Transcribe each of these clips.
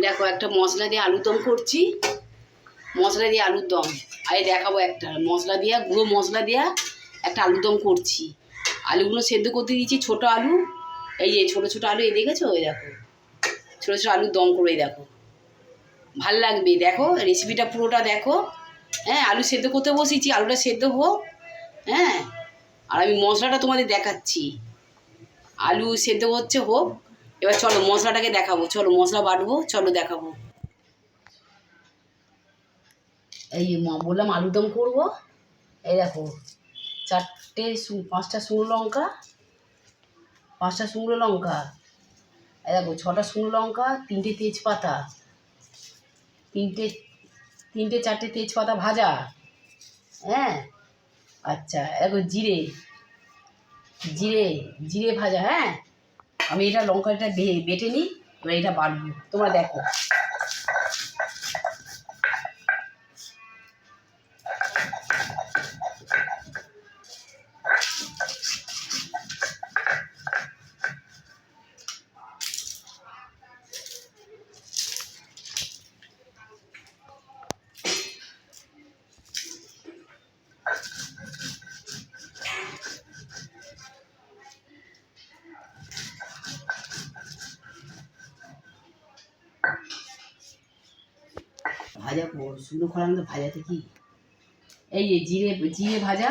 দেখো, একটা মশলা দিয়ে আলুর দম করছি। মশলা দিয়ে আলুর দম। আরে দেখাবো একটা, মশলা দিয়া, গুঁড়ো মশলা দিয়া একটা আলুর দম করছি। আলুগুলো সেদ্ধ করতে দিয়েছি, ছোট আলু। এই যে ছোট ছোট আলু, এই দেখেছ? ওই দেখো। ছোট ছোট আলুর দম করে দেখো। ভালো লাগবে, দেখো রেসিপিটা পুরোটা দেখো। হ্যাঁ আলু সেদ্ধ করতে বসেছি, আলুটা সেদ্ধ হোক। হ্যাঁ আর আমি মশলাটা তোমাদের দেখাচ্ছি। আলু সেদ্ধ হচ্ছে হোক এবার চলো মশলাটাকে দেখাবো, চলো মশলা বাটবো, চলো দেখাবো। এই বললাম আলুদম করব। এই দেখো, চারটে পাঁচটা শুকনো লঙ্কা, পাঁচটা শুকনো লঙ্কা। এই দেখো, ছটা শুকনো লঙ্কা, তিনটে তেজপাতা, তিনটে তিনটে চারটে তেজপাতা ভাজা হ্যাঁ? আচ্ছা দেখো, জিরে জিরে জিরে ভাজা হ্যাঁ? আমি এটা লঙ্কাটা বেটে নিই এবার এটা বাড়বো তোমরা দেখো। ভাজা শুকনো খোলার মতো ভাজাতে কি? এই যে জিরে জিরে ভাজা,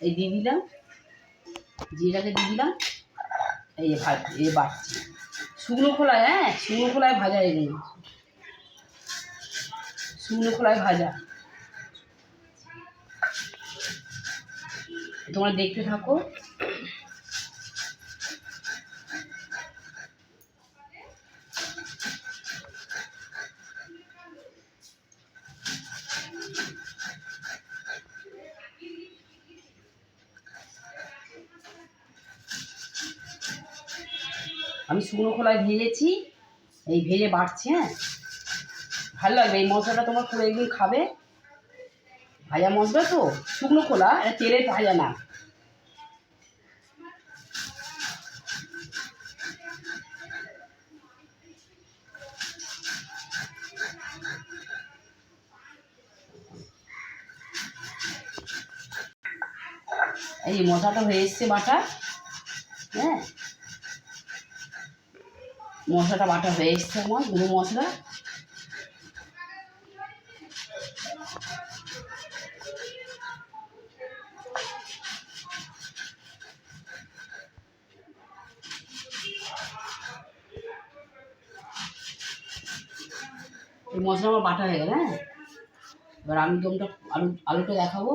এই দিয়ে দিলাম। জিরেটাকে দিয়ে দিলাম। এই যে ভাজ এই শুকনো খোলায় হ্যাঁ? শুকনো খোলায় ভাজা এগুলো শুকনো খোলায় ভাজা। তোমরা দেখতে থাকো। আমি শুকনো খোলায় ভেজেছি, এই ভেজে বাড়ছি হ্যাঁ? ভালো লাগবে, এই মশলাটা তোমার করে একদিন খাবে। ভাজা মশলা তো, শুকনো খোলা, এটা তেলে ভাজা না। এই মশলাটা হয়ে এসছে বাটা হ্যাঁ? মশলাটা বাটা হয়ে এসছে আমার, গুঁড়ো মশলা। মশলা আমার বাটা হয়ে গেল হ্যাঁ? এবার আলুর দমটা আলু, আলুটা দেখাবো।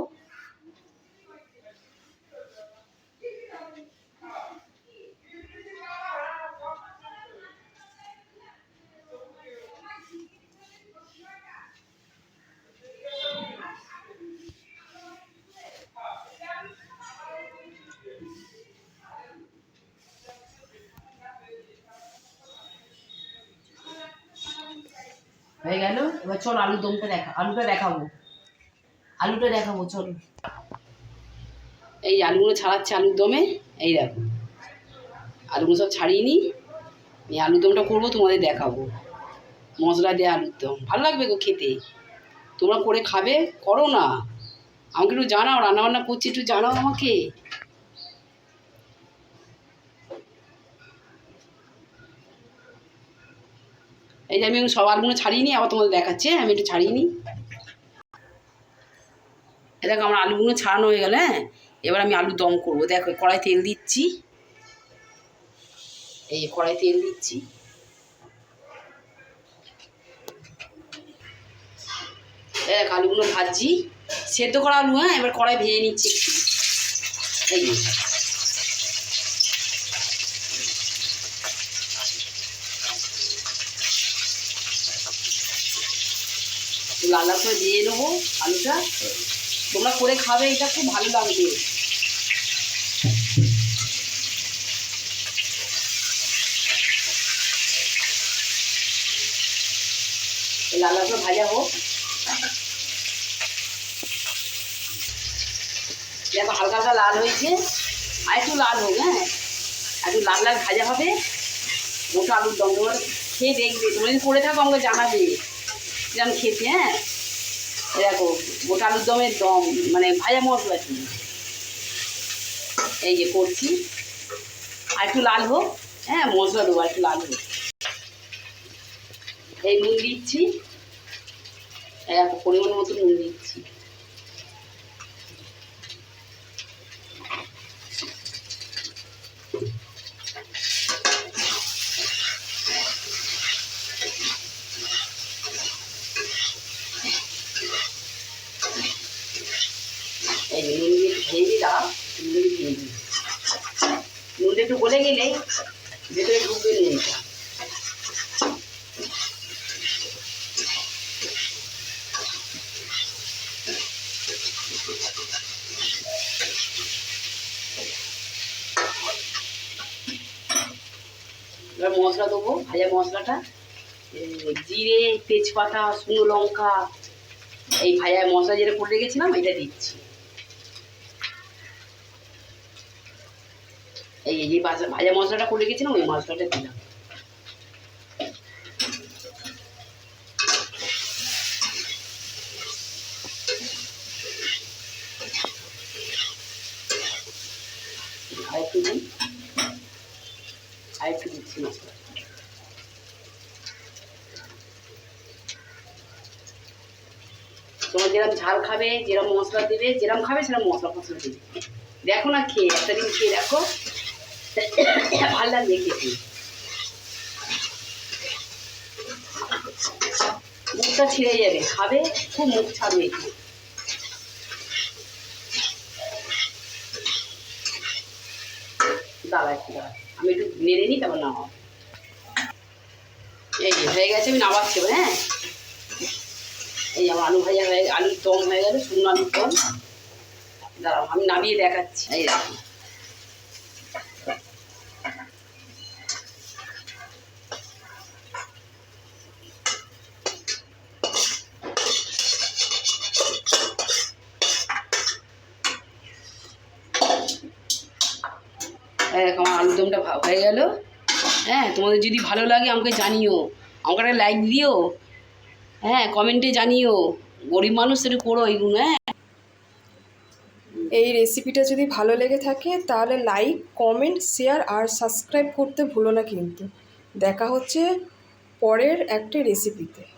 হয়ে গেল। এবার চল আলুর দমটা দেখা, আলুটা দেখাবো। আলুটা দেখাবো, চলো। এই আলুগুলো ছাড়াচ্ছে আলুর দমে, এই দেখো। আলুগুলো সব ছাড়িয়ে এই আলুর দমটা করব, তোমাদের দেখাবো। মশলা দিয়ে আলুর দম। ভালো লাগবে গো খেতে। তোমরা করে খাবে, করো না। আমাকে একটু জানাও রান্না বান্না করছি, একটু জানাও আমাকে। এই যে আমি সব আলুগুলো ছাড়িয়ে আবার তোমাদের দেখাচ্ছি হ্যাঁ? আমি একটু ছাড়িয়ে নিই। দেখো আমার আলুগুলো ছাড়ানো হয়ে গেল হ্যাঁ। এবার আমি আলু দম করব। দেখো, কড়াই তেল দিচ্ছি। এই কড়াই তেল দিচ্ছি। দেখো, আলুগুলো ভাজছি। সেদ্ধ করা আলু হ্যাঁ এবার কড়াই ভেজে নিচ্ছি একটু। লাল লাল করে দিয়ে নেব আলুটা। তোমরা করে খাবে, এটা খুব ভালো লাগবে। লাল লাল করে ভাজা হোক। দেখো, হালকা হালকা লাল হয়েছে। আর একটু লাল হোক হ্যাঁ? একটু লাল লাল ভাজা হবে। মোটা আলুর দম খেয়ে দেখবে তুমি যদি করে থাকো আমাকে জানাবে। কিরম খেতে হ্যাঁ? দেখো, গোটা আলুর দমের দম মানে ভাজা মশলা ছিল। এই যে করছি। আর একটু লাল হোক হ্যাঁ মশলা দেবো, আর একটু লাল হোক। এই নুন দিচ্ছি। পরিমাণ মতো নুন দিচ্ছি। এই নুন ভেজে দিলাম নুন দিই নুনটা একটু গলে গেলে ভেতরে ঢুকবে নুনটা এবার মশলা দেবো, ভাজা মশলাটা। জিরে, তেজপাতা, শুকনো লঙ্কা, এই ভাজা মশলা যেটা করে রেখেছিলাম, এটা দিচ্ছি। এই ভাজা ভাজা মশলাটা করে রেখেছিলাম, ওই মশলাটা দিলাম। তোমার যেরকম ঝাল খাবে যেরকম মশলা দেবে যেরকম খাবে সেরকম মশলা ফসলা দেবে। দেখো না খেয়ে, একটা দিন খেয়ে দেখো। ভালো খেতে মুখটা ছিঁড়ে যাবে। খাবে খুব মুখ ছাড়বে দাঁড়া একটু আমি একটু নেড়ে নিই, তারপর নামাবো। এই হয়ে গেছে, আমি নামাচ্ছি হ্যাঁ? এই আমার আলু ভাজা হয়ে, আলুর দম হয়ে গেল, শুকনো আলুর দম। দাঁড়াও, আমি নামিয়ে দেখাচ্ছি। এই দেখো। দেখো আমার আলুর দমটা ভা- হয়ে গেল। হ্যাঁ তোমাদের যদি ভালো লাগে আমাকে জানিও। আমাকে একটা লাইক দিও। হ্যাঁ কমেন্টে জানিও। গরিব মানুষ একটু করো এইগুলো হ্যাঁ। এই রেসিপিটা যদি ভালো লেগে থাকে, তাহলে লাইক কমেন্ট শেয়ার আর সাবস্ক্রাইব করতে ভুলো না কিন্তু। দেখা হচ্ছে পরের একটা রেসিপিতে